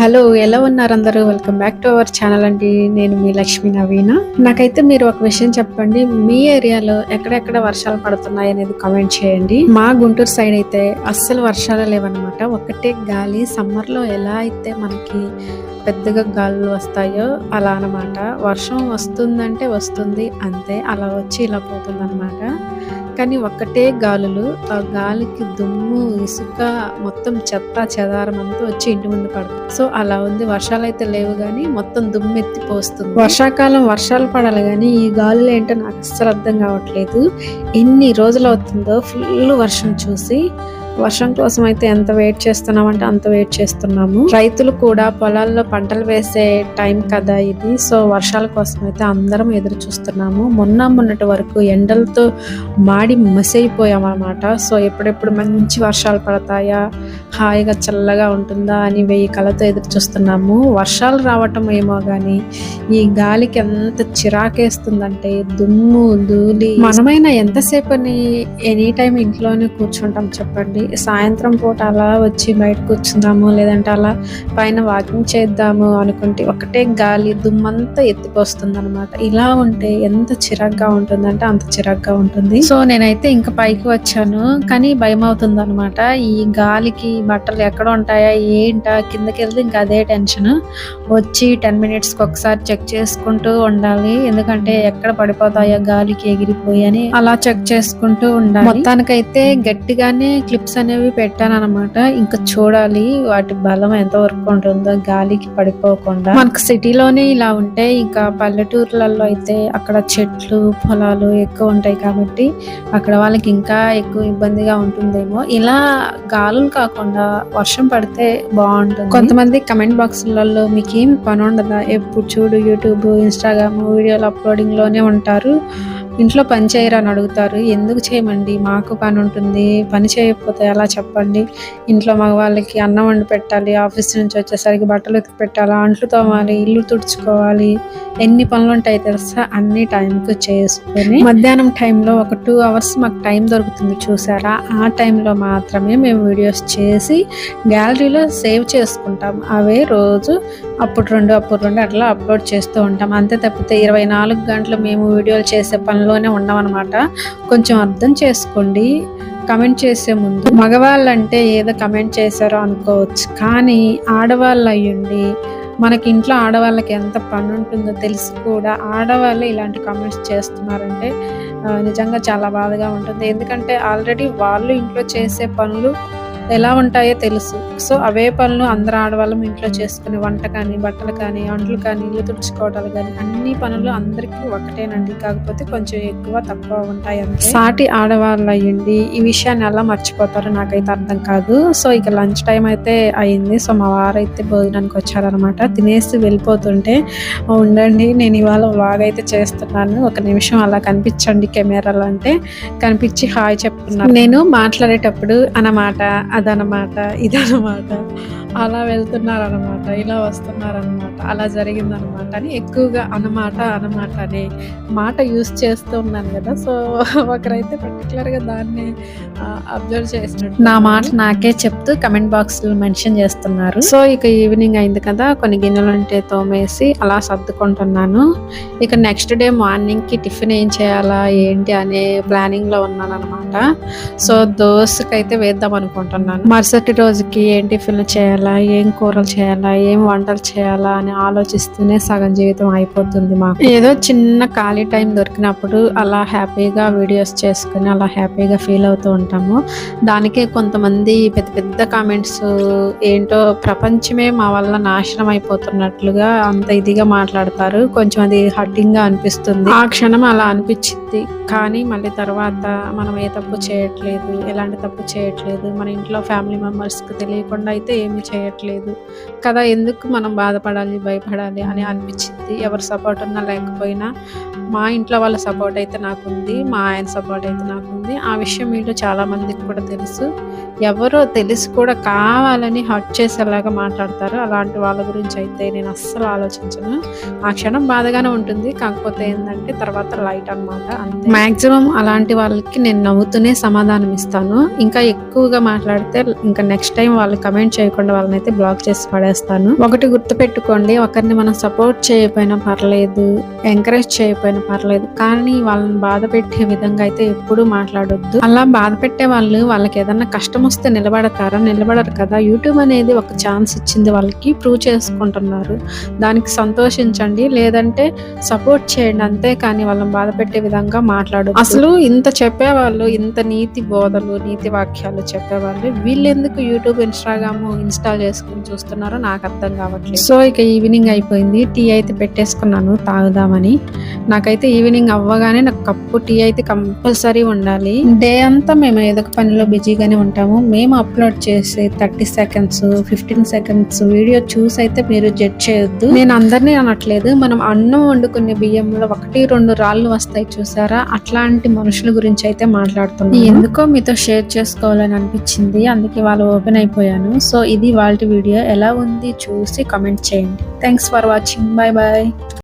Hello ఎలా ఉన్నారు అందరూ? Welcome back to our channel అండి. నేను మీ లక్ష్మీ నవీన. నాకైతే మీరు ఒక విషయం చెప్పండి. మీ ఏరియాలో ఎక్కడెక్కడ వర్షాలు పడుతున్నాయి అనేది కామెంట్ చేయండి. మా గుంటూరు సైడ్ అయితే అస్సలు వర్షాలు లేవన్నమాట. ఒకటే గాలి. సమ్మర్లో ఎలా అయితే మనకి పెద్దగా గాలులు వస్తాయో అలా అనమాట వర్షం వస్తుందంటే వస్తుంది అంతే. అలా వచ్చి ఇలా పోతుంది అనమాట కానీ ఒక్కటే గాలులు ఆ గాలికి దుమ్ము ఇసుక మొత్తం చెత్త చెదారం అంతా వచ్చి ఇంటి ముందు పడుతుంది. సో అలా ఉంది. వర్షాలు అయితే లేవు కానీ మొత్తం దుమ్ము ఎత్తి పోస్తుంది. వర్షాకాలం వర్షాలు పడాలి కానీ ఈ గాలులు ఏంటో నాకు అస్సలు అర్థం కావట్లేదు. ఎన్ని రోజులు అవుతుందో ఫుల్ వర్షం చూసి వర్షం కోసం అయితే ఎంత వెయిట్ చేస్తున్నామంటే అంత వెయిట్ చేస్తున్నాము. రైతులు కూడా పొలాల్లో పంటలు వేసే టైం కదా ఇది. సో వర్షాల కోసం అయితే అందరం ఎదురు చూస్తున్నాము. మొన్న మొన్నటి వరకు ఎండలతో మాడి మసైపోయాం అనమాట సో ఎప్పుడెప్పుడు మంచి వర్షాలు పడతాయా? హాయిగా చల్లగా ఉంటుందా అని వెయ్యి కళతో ఎదురు చూస్తున్నాము. వర్షాలు రావటం ఏమో కానీ ఈ గాలికి ఎంత చిరాకేస్తుందంటే దుమ్ము ధూళి. మనమైనా ఎంతసేపని ఎనీ టైం ఇంట్లోనే కూర్చుంటాం చెప్పండి. సాయంత్రం పూట అలా వచ్చి బయట కూర్చుందాము లేదంటే అలా పైన వాకింగ్ చేద్దాము అనుకుంటే ఒకటే గాలి దుమ్మంతా ఎత్తిపోస్తుంది అనమాట ఇలా ఉంటే ఎంత చిరాగ్గా ఉంటుందంటే అంత చిరాగ్గా ఉంటుంది. సో నేనైతే ఇంకా పైకి వచ్చాను కానీ భయం అవుతుంది అనమాట ఈ గాలికి బట్టలు ఎక్కడ ఉంటాయా ఏంటా కిందకి వెళ్తే ఇంకా అదే టెన్షన్ వచ్చి టెన్ మినిట్స్కి ఒకసారి చెక్ చేసుకుంటూ ఉండాలి. ఎందుకంటే ఎక్కడ పడిపోతాయో గాలికి ఎగిరిపోయి అని అలా చెక్ చేసుకుంటూ ఉండాలి. మొత్తానికైతే గట్టిగానే క్లిప్స్ అనేవి పెట్టాను అనమాట ఇంకా చూడాలి వాటి బలం ఎంత వరకు ఉంటుందో గాలికి పడిపోకుండా. మనకు సిటీలోనే ఇలా ఉంటే ఇంకా పల్లెటూర్లలో అయితే అక్కడ చెట్లు పొలాలు ఎక్కువ ఉంటాయి కాబట్టి అక్కడ వాళ్ళకి ఇంకా ఎక్కువ ఇబ్బందిగా ఉంటుందేమో. ఇలా గాలులు కాకుండా వర్షం పడితే బాగుంటుంది. కొంతమంది కమెంట్ బాక్స్లలో మీకు ఏం పని ఉండదా? ఎప్పుడు చూడు యూట్యూబ్ ఇన్స్టాగ్రామ్ వీడియోలు అప్లోడింగ్లోనే ఉంటారు. ఇంట్లో పని చేయరని అని అడుగుతారు. ఎందుకు చేయమండి? మాకు పని ఉంటుంది. పని చేయకపోతే ఎలా చెప్పండి? ఇంట్లో మగవాళ్ళకి అన్నం వండి పెట్టాలి. ఆఫీస్ నుంచి వచ్చేసరికి బట్టలు ఉతికి పెట్టాలి? అంట్లు తోమాలి. ఇల్లు తుడుచుకోవాలి. ఎన్ని పనులు ఉంటాయి తెలుసా? అన్ని టైంకి చేసుకొని మధ్యాహ్నం టైంలో ఒక టూ అవర్స్ మాకు టైం దొరుకుతుంది చూసారా? ఆ టైంలో మాత్రమే మేము వీడియోస్ చేసి గ్యాలరీలో సేవ్ చేసుకుంటాం. అవే రోజు అప్పుడు రెండు అప్పుడు రెండు అట్లా అప్లోడ్ చేస్తూ ఉంటాం. అంతే తప్పితే ఇరవై నాలుగు గంటలు మేము వీడియోలు చేసే పనిలోనే ఉన్నామన్నమాట. కొంచెం అర్థం చేసుకోండి. కమెంట్ చేసే ముందు మగవాళ్ళంటే ఏదో కమెంట్ చేశారో అనుకోవచ్చు. కానీ ఆడవాళ్ళు అయ్యుండి మనకి ఇంట్లో ఆడవాళ్ళకి ఎంత పని ఉంటుందో తెలిసి కూడా ఆడవాళ్ళు ఇలాంటి కామెంట్స్ చేస్తున్నారంటే నిజంగా చాలా బాధగా ఉంటుంది. ఎందుకంటే ఆల్రెడీ వాళ్ళు ఇంట్లో చేసే పనులు ఎలా ఉంటాయో తెలుసు. సో అవే పనులు అందరు ఆడవాళ్ళం ఇంట్లో చేసుకునే వంట కానీ బట్టలు కానీ అంట్లు కానీ ఇల్లు తుడుచుకోవటాలు కానీ అన్ని పనులు అందరికీ ఒకటేనండి. కాకపోతే కొంచెం ఎక్కువ తక్కువ ఉంటాయి అంతే. సాటి ఆడవాళ్ళు అయ్యండి ఈ విషయాన్ని ఎలా మర్చిపోతారో నాకైతే అర్థం కాదు. సో ఇక లంచ్ టైం అయితే అయింది. సో మా వారు అయితే భోజనానికి వచ్చారనమాట తినేసి వెళ్ళిపోతుంటే ఉండండి నేను ఇవాళ వ్లాగ్ అయితే చేస్తున్నాను. ఒక నిమిషం అలా కనిపించండి కెమెరాలో అంటే కనిపించి హాయ్ చెప్తున్నాను నేను మాట్లాడేటప్పుడు అన్నమాట అదనమాట ఇదనమాట. అలా వెళ్తున్నారనమాట ఇలా వస్తున్నారనమాట అలా జరిగిందనమాట అని ఎక్కువగా అన్నమాట అన్నమాట అనే మాట యూస్ చేస్తూ ఉన్నాను కదా. సో ఒకరైతే పర్టికులర్గా దాన్ని అబ్జర్వ్ చేసినట్టు నా మాట నాకే చెప్తూ కమెంట్ బాక్స్ మెన్షన్ చేస్తున్నారు. సో ఇక ఈవినింగ్ అయింది కదా కొన్ని గిన్నెలు ఉంటే తోమేసి అలా సర్దుకుంటున్నాను. ఇక నెక్స్ట్ డే మార్నింగ్కి టిఫిన్ ఏం చేయాలా ఏంటి అనే ప్లానింగ్లో ఉన్నాను అనమాట సో దోశకి అయితే వేద్దాం అనుకుంటున్నాను. మరుసటి రోజుకి ఏం టిఫిన్ చేయాలా? ఏం కూరలు చేయాలా? ఏం వంటలు చేయాలా? అని ఆలోచిస్తూనే సగం జీవితం అయిపోతుంది మాకు. ఏదో చిన్న ఖాళీ టైం దొరికినప్పుడు అలా హ్యాపీగా వీడియోస్ చేసుకుని అలా హ్యాపీగా ఫీల్ అవుతూ ఉంటాము. దానికే కొంతమంది పెద్ద పెద్ద కామెంట్స్ ఏంటో ప్రపంచమే మా వల్ల నాశనం అయిపోతున్నట్లుగా అంత ఇదిగా మాట్లాడతారు. కొంచెం అది హట్టింగ్గా అనిపిస్తుంది. ఆ క్షణం అలా అనిపించింది కానీ మళ్ళీ తర్వాత మనం ఏ తప్పు చేయట్లేదు ఎలాంటి తప్పు చేయట్లేదు మన ఇంట్లో ఫ్యామిలీ మెంబర్స్కి తెలియకుండా అయితే ఏమి చేయట్లేదు. కదా ఎందుకు మనం బాధపడాలి భయపడాలి అని అనిపించింది. ఎవరి సపోర్ట్ ఉన్నా లేకపోయినా మా ఇంట్లో వాళ్ళ సపోర్ట్ అయితే నాకుంది మా ఆయన సపోర్ట్ అయితే నాకుంది. ఆ విషయం మీలో చాలా మందికి కూడా తెలుసు. ఎవరో తెలిసి కూడా కావాలని హర్ట్ చేసేలాగా మాట్లాడతారు. అలాంటి వాళ్ళ గురించి అయితే నేను అస్సలు ఆలోచించను. ఆ క్షణం బాధగానే ఉంటుంది. కాకపోతే ఏంటంటే తర్వాత లైట్ అనమాట అంతే. మాక్సిమం అలాంటి వాళ్ళకి నేను నవ్వుతూనే సమాధానం ఇస్తాను. ఇంకా ఎక్కువగా మాట్లాడితే ఇంకా నెక్స్ట్ టైం వాళ్ళు కమెంట్ చేయకుండా వాళ్ళని అయితే బ్లాక్ చేసి పడేస్తాను. ఒకటి గుర్తు పెట్టుకోండి ఒకరిని మనం సపోర్ట్ చేయకపోయినా పర్లేదు ఎంకరేజ్ చేయకపోయినా పర్లేదు కానీ వాళ్ళని బాధ పెట్టే విధంగా అయితే ఎప్పుడూ మాట్లాడొద్దు. అలా బాధ పెట్టే వాళ్ళు వాళ్ళకి ఏదన్నా కష్టం వస్తే నిలబడతారా? నిలబడరు కదా. యూట్యూబ్ అనేది ఒక ఛాన్స్ ఇచ్చింది వాళ్ళకి ప్రూవ్ చేసుకుంటున్నారు. దానికి సంతోషించండి లేదంటే సపోర్ట్ చేయండి అంతే కానీ వాళ్ళని బాధ పెట్టే విధంగా మాట్లాడు అసలు ఇంత చెప్పేవాళ్ళు ఇంత నీతి బోధలు నీతి వాక్యాలు చెప్పేవాళ్ళు వీళ్ళెందుకు యూట్యూబ్ ఇన్స్టాగ్రామ్ ఇన్స్టాల్ చేసుకుని చూస్తున్నారో నాకు అర్థం కావట్లేదు. సో ఇక ఈవినింగ్ అయిపోయింది. టీ అయితే పెట్టేసుకున్నాను తాగుదామని. నాకైతే ఈవినింగ్ అవ్వగానే నాకు కప్పు టీ అయితే కంపల్సరీ ఉండాలి. డే అంతా మేము ఏదో ఒక పనిలో బిజీగానే ఉంటాము. మేము అప్లోడ్ చేసే thirty seconds fifteen seconds video చూసి అయితే మీరు జడ్జ్ చేయొద్దు. నేను అందరినీ అనట్లేదు. మనం అన్నం వండుకునే బియ్యంలో ఒకటి రెండు రాళ్ళు వస్తాయి చూసారా? అట్లాంటి మనుషుల గురించి అయితే మాట్లాడుతున్నాను. ఎందుకో మీతో షేర్ చేసుకోవాలని అనిపించింది. అందుకే వాళ్ళు ఓపెన్ అయిపోయాను. సో ఇది ఇవాళ వీడియో ఎలా ఉంది చూసి కమెంట్ చేయండి. Thanks for watching bye bye